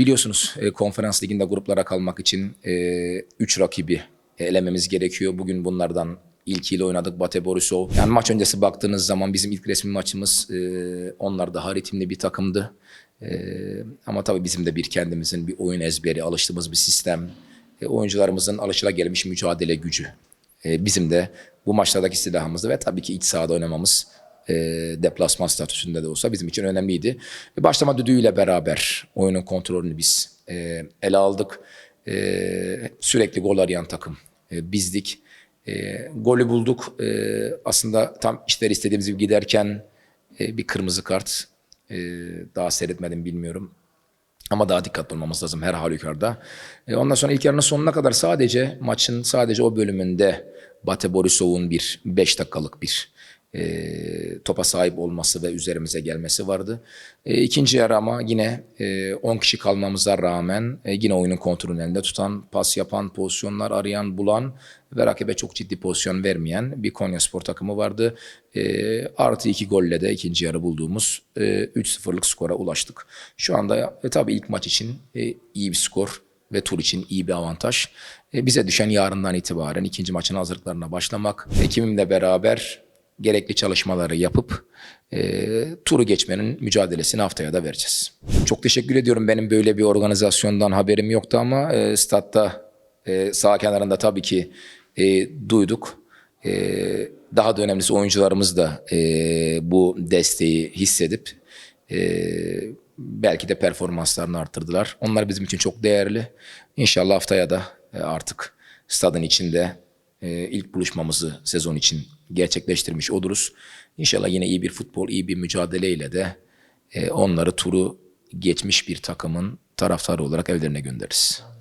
Biliyorsunuz e, konferans liginde gruplara kalmak için 3 rakibi elememiz gerekiyor. Bugün bunlardan ilkiyle oynadık Bate Borisov. Yani maç öncesi baktığınız zaman bizim ilk resmi maçımız e, onlar daha ritimli bir takımdı. E, ama tabii bizim de bir kendimizin bir oyun ezberi, alıştığımız bir sistem, e, oyuncularımızın alışılagelmiş mücadele gücü. E, bizim de bu maçlardaki silahımızdı ve tabii ki iç sahada oynamamız e, deplasman statüsünde de olsa bizim için önemliydi. E, başlama düdüğüyle beraber oyunun kontrolünü biz e, ele aldık. E, sürekli gol arayan takım e, bizdik. E, golü bulduk. E, aslında tam işler istediğimiz gibi giderken e, bir kırmızı kart. E, daha seyretmedim bilmiyorum. Ama daha dikkatli olmamız lazım her halükarda. E, ondan sonra ilk yarının sonuna kadar sadece maçın sadece o bölümünde Bate Borisov'un bir 5 dakikalık bir e, topa sahip olması ve üzerimize gelmesi vardı. E, ikinci yarı ama yine e, 10 kişi kalmamıza rağmen e, yine oyunun kontrolünü elinde tutan, pas yapan, pozisyonlar arayan, bulan ve rakibe çok ciddi pozisyon vermeyen bir Konya Spor takımı vardı. E, artı iki golle de ikinci yarı bulduğumuz e, 3-0'lık skora ulaştık. Şu anda e, tabii ilk maç için e, iyi bir skor ve tur için iyi bir avantaj. E, bize düşen yarından itibaren ikinci maçın hazırlıklarına başlamak. Ekibimle beraber gerekli çalışmaları yapıp e, turu geçmenin mücadelesini haftaya da vereceğiz. Çok teşekkür ediyorum. Benim böyle bir organizasyondan haberim yoktu ama e, statta e, sağ kenarında tabii ki e, duyduk. E, daha da önemlisi oyuncularımız da e, bu desteği hissedip e, belki de performanslarını arttırdılar. Onlar bizim için çok değerli. İnşallah haftaya da e, artık stadın içinde e, ilk buluşmamızı sezon için gerçekleştirmiş oluruz. İnşallah yine iyi bir futbol, iyi bir mücadeleyle de e, onları turu geçmiş bir takımın taraftarı olarak evlerine göndeririz.